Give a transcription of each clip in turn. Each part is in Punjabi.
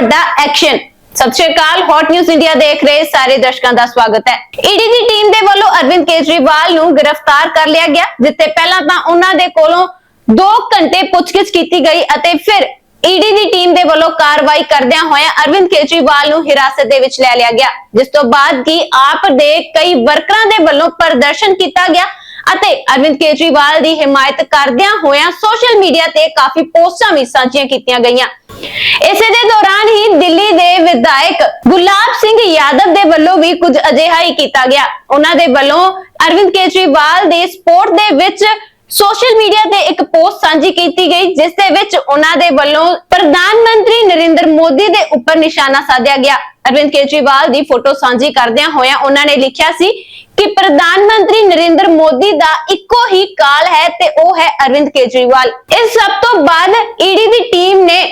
ਵੱਡਾ action Sat Shri Akal hot news India ਦੇਖ ਰਹੇ ਸਾਰੇ ਦਰਸ਼ਕਾਂ ਦਾ ਸਵਾਗਤ ਹੈ। ਈਡੀ ਦੀ ਟੀਮ ਦੇ ਵੱਲੋਂ ਅਰਵਿੰਦ ਕੇਜਰੀਵਾਲ ਨੂੰ ਗ੍ਰਿਫਤਾਰ ਕਰ ਲਿਆ ਗਿਆ, ਜਿੱਥੇ ਪਹਿਲਾਂ ਤਾਂ ਉਹਨਾਂ ਦੇ ਕੋਲੋਂ 2 ਘੰਟੇ ਪੁੱਛਗਿੱਛ ਕੀਤੀ ਗਈ ਅਤੇ ਫਿਰ ਈਡੀ ਦੀ ਟੀਮ ਦੇ ਵੱਲੋਂ ਕਾਰਵਾਈ ਕਰਦਿਆਂ ਹੋਇਆਂ ਅਰਵਿੰਦ ਕੇਜਰੀਵਾਲ ਨੂੰ ਹਿਰਾਸਤ ਦੇ ਵਿੱਚ ਲੈ ਲਿਆ ਗਿਆ, ਜਿਸ ਤੋਂ ਬਾਅਦ ਕੀ ਆਪ ਦੇ ਕਈ ਵਰਕਰਾਂ ਦੇ ਵੱਲੋਂ ਪ੍ਰਦਰਸ਼ਨ ਕੀਤਾ ਗਿਆ ਅਤੇ ਅਰਵਿੰਦ ਕੇਜਰੀਵਾਲ ਦੀ ਹਮਾਇਤ ਕਰਦਿਆਂ ਹੋਇਆਂ ਸੋਸ਼ਲ ਮੀਡੀਆ ਤੇ ਕਾਫੀ ਪੋਸਟਾਂ ਵੀ ਸਾਂਝੀਆਂ ਕੀਤੀਆਂ ਗਈਆਂ। ਇਸੇ ਦੇ ਦੌਰਾਨ ਵਿਧਾਇਕ ਗੁਲਾਬ ਸਿੰਘ ਯਾਦਵ ਦੇ ਵੱਲੋਂ ਵੀ ਕੁਝ ਅਜਿਹਾ ਹੀ ਕੀਤਾ ਗਿਆ। ਉਹਨਾਂ ਦੇ ਵੱਲੋਂ ਅਰਵਿੰਦ ਕੇਜਰੀਵਾਲ ਦੇ ਸਪੋਰਟ ਦੇ ਵਿੱਚ ਸੋਸ਼ਲ ਮੀਡੀਆ ਤੇ ਇੱਕ ਪੋਸਟ ਸਾਂਝੀ ਕੀਤੀ ਗਈ, ਜਿਸ ਦੇ ਵਿੱਚ ਉਹਨਾਂ ਦੇ ਵੱਲੋਂ ਪ੍ਰਧਾਨ ਮੰਤਰੀ ਨਰਿੰਦਰ ਮੋਦੀ ਦੇ ਉੱਪਰ ਨਿਸ਼ਾਨਾ ਸਾਧਿਆ ਗਿਆ। ਅਰਵਿੰਦ ਕੇਜਰੀਵਾਲ ਦੀ ਫੋਟੋ ਸਾਂਝੀ ਕਰਦਿਆਂ ਹੋਇਆਂ ਉਹਨਾਂ ਨੇ ਲਿਖਿਆ ਸੀ ਕਿ ਪ੍ਰਧਾਨ ਮੰਤਰੀ ਨਰਿੰਦਰ ਮੋਦੀ ਦਾ ਇੱਕੋ ਹੀ ਕਾਲ ਹੈ ਤੇ ਉਹ ਹੈ ਅਰਵਿੰਦ ਕੇਜਰੀਵਾਲ। ਇਸ ਸਭ ਤੋਂ ਬਾਅਦ ਈਡੀ ਦੀ ਟੀਮ ਨੇ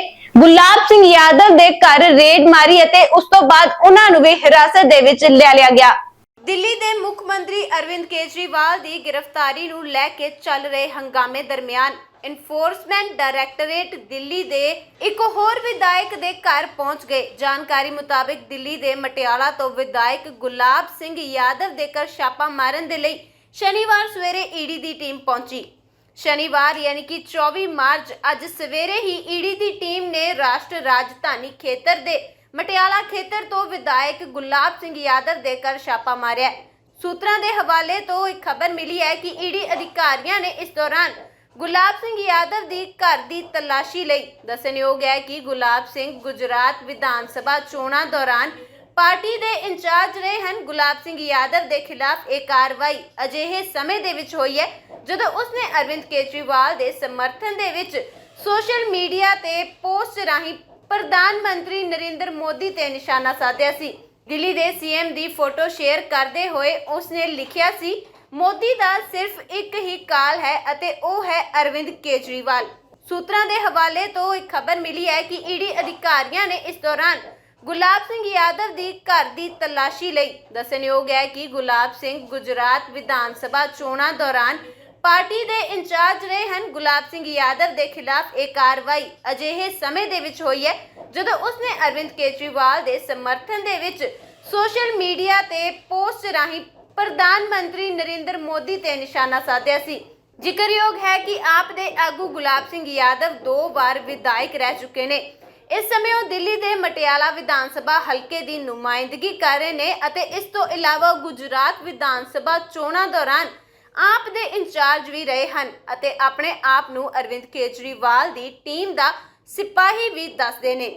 ਯਾਦਵ ਦੇ ਘਰ ਰੇਡ ਮਾਰੀ ਅਤੇ ਉਸ ਤੋਂ ਬਾਅਦ ਉਹਨਾਂ ਨੂੰ ਵੀ ਹਿਰਾਸਤ ਦੇ ਵਿੱਚ ਲੈ ਲਿਆ ਗਿਆ। ਦਿੱਲੀ ਦੇ ਮੁੱਖ ਮੰਤਰੀ ਅਰਵਿੰਦ ਕੇਜਰੀਵਾਲ ਦੀ ਗ੍ਰਿਫਤਾਰੀ ਨੂੰ ਲੈ ਕੇ ਚੱਲ ਰਹੇ ਹੰਗਾਮੇ ਦਰਮਿਆਨ ਇਨਫੋਰਸਮੈਂਟ ਡਾਇਰੈਕਟੋਰੇਟ ਦਿੱਲੀ ਦੇ ਇੱਕ ਹੋਰ ਵਿਧਾਇਕ ਦੇ ਘਰ ਪਹੁੰਚ ਗਏ। ਜਾਣਕਾਰੀ ਮੁਤਾਬਕ ਦਿੱਲੀ ਦੇ ਮਟਿਆਲਾ ਤੋਂ ਵਿਧਾਇਕ ਗੁਲਾਬ ਸਿੰਘ ਯਾਦਵ ਦੇ ਘਰ ਛਾਪਾ ਮਾਰਨ ਦੇ ਲਈ ਸ਼ਨੀਵਾਰ ਸਵੇਰੇ ਈਡੀ ਦੀ ਟੀਮ ਪਹੁੰਚੀ। ਸ਼ਨੀਵਾਰ, ਯਾਨੀ ਕਿ 24 ਮਾਰਚ, ਅੱਜ ਸਵੇਰੇ ਹੀ ਈਡੀ ਦੀ ਟੀਮ ਨੇ ਰਾਸ਼ਟਰ ਰਾਜਧਾਨੀ ਖੇਤਰ ਦੇ ਮਟਿਆਲਾ ਖੇਤਰ ਤੋਂ ਵਿਧਾਇਕ ਗੁਲਾਬ ਸਿੰਘ ਯਾਦਵ ਦੇ ਘਰ ਛਾਪਾ ਮਾਰਿਆ। ਸੂਤਰਾਂ ਦੇ ਹਵਾਲੇ ਤੋਂ ਇੱਕ ਖਬਰ ਮਿਲੀ ਹੈ ਕਿ ਈਡੀ ਅਧਿਕਾਰੀਆਂ ਨੇ ਇਸ ਦੌਰਾਨ ਗੁਲਾਬ ਸਿੰਘ ਯਾਦਵ ਦੀ ਘਰ ਦੀ ਤਲਾਸ਼ੀ ਲਈ ਦੱਸਣਯੋਗ ਹੈ ਕਿ ਗੁਲਾਬ ਸਿੰਘ ਗੁਜਰਾਤ ਵਿਧਾਨ ਸਭਾ ਚੋਣਾਂ ਦੌਰਾਨ ਪਾਰਟੀ ਦੇ ਇੰਚਾਰਜ ਰਹੇ ਹਨ। ਗੁਲਾਬ ਸਿੰਘ ਯਾਦਵ ਦੇ ਖਿਲਾਫ ਇਹ ਕਾਰਵਾਈ ਅਜਿਹੇ ਸਮੇਂ ਦੇ ਵਿੱਚ ਹੋਈ ਹੈ ਜਦੋਂ ਉਸਨੇ ਅਰਵਿੰਦ ਕੇਜਰੀਵਾਲ ਦੇ ਸਮਰਥਨ ਦੇ ਵਿੱਚ ਸੋਸ਼ਲ ਮੀਡੀਆ ਤੇ ਪੋਸਟ ਰਾਹੀਂ ਪ੍ਰਧਾਨ ਮੰਤਰੀ ਨਰਿੰਦਰ ਮੋਦੀ ਤੇ ਨਿਸ਼ਾਨਾ ਸਾਧਿਆ ਸੀ, ਦਿੱਲੀ ਦੇ ਸੀਐਮ ਦੀ ਫੋਟੋ ਸ਼ੇਅਰ ਕਰਦੇ ਹੋਏ ਉਸਨੇ ਲਿਖਿਆ ਸੀ, ਮੋਦੀ ਦਾ ਸਿਰਫ ਇੱਕ ਹੀ ਕਾਲ ਹੈ ਅਤੇ ਉਹ ਹੈ ਅਰਵਿੰਦ ਕੇਜਰੀਵਾਲ। ਸੂਤਰਾਂ ਦੇ ਹਵਾਲੇ ਤੋਂ ਇੱਕ ਖਬਰ ਮਿਲੀ ਹੈ ਕਿ ਈਡੀ ਅਧਿਕਾਰੀਆਂ ਨੇ ਇਸ ਦੌਰਾਨ ਗੁਲਾਬ ਸਿੰਘ ਯਾਦਵ ਦੀ ਘਰ ਦੀ ਤਲਾਸ਼ੀ ਲਈ। ਦੱਸਣਯੋਗ ਹੈ ਕਿ ਗੁਲਾਬ ਸਿੰਘ ਗੁਜਰਾਤ ਵਿਧਾਨ ਸਭਾ ਚੋਣਾਂ ਦੌਰਾਨ ਪਾਰਟੀ ਦੇ ਇੰਚਾਰਜ ਰਹੇ ਹਨ ਗੁਲਾਬ ਸਿੰਘ ਯਾਦਵ ਦੇ ਖਿਲਾਫ ਇਹ ਕਾਰਵਾਈ ਅਜਿਹੇ ਸਮੇਂ ਦੇ ਵਿੱਚ ਹੋਈ ਹੈ, ਜਦੋਂ ਉਸਨੇ ਅਰਵਿੰਦ ਕੇਜਰੀਵਾਲ ਦੇ ਸਮਰਥਨ ਦੇ ਵਿੱਚ ਸੋਸ਼ਲ ਮੀਡੀਆ ਤੇ ਪੋਸਟ ਰਾਹੀਂ ਪ੍ਰਧਾਨ ਮੰਤਰੀ ਨਰਿੰਦਰ ਮੋਦੀ ਤੇ ਨਿਸ਼ਾਨਾ ਸਾਧਿਆ ਸੀ। ਜ਼ਿਕਰਯੋਗ ਹੈ ਕਿ ਆਪ ਦੇ ਆਗੂ ਗੁਲਾਬ ਸਿੰਘ ਯਾਦਵ ਦੋ ਵਾਰ ਵਿਧਾਇਕ ਰਹਿ ਚੁੱਕੇ ਨੇ। ਇਸ ਸਮੇਂ ਉਹ ਦਿੱਲੀ ਦੇ ਮਟਿਆਲਾ ਵਿਧਾਨ ਸਭਾ ਹਲਕੇ ਦੀ ਨੁਮਾਇੰਦਗੀ ਕਰ ਰਹੇ ਨੇ ਅਤੇ ਇਸ ਤੋਂ ਇਲਾਵਾ ਗੁਜਰਾਤ ਵਿਧਾਨ ਸਭਾ ਚੋਣਾਂ ਦੌਰਾਨ ਆਪ ਦੇ ਇੰਚਾਰਜ ਵੀ ਰਹੇ ਹਨ ਅਤੇ ਆਪਣੇ ਆਪ ਨੂੰ ਅਰਵਿੰਦ ਕੇਜਰੀਵਾਲ ਦੀ ਟੀਮ ਦਾ ਸਿਪਾਹੀ ਵੀ ਦੱਸਦੇ ਨੇ।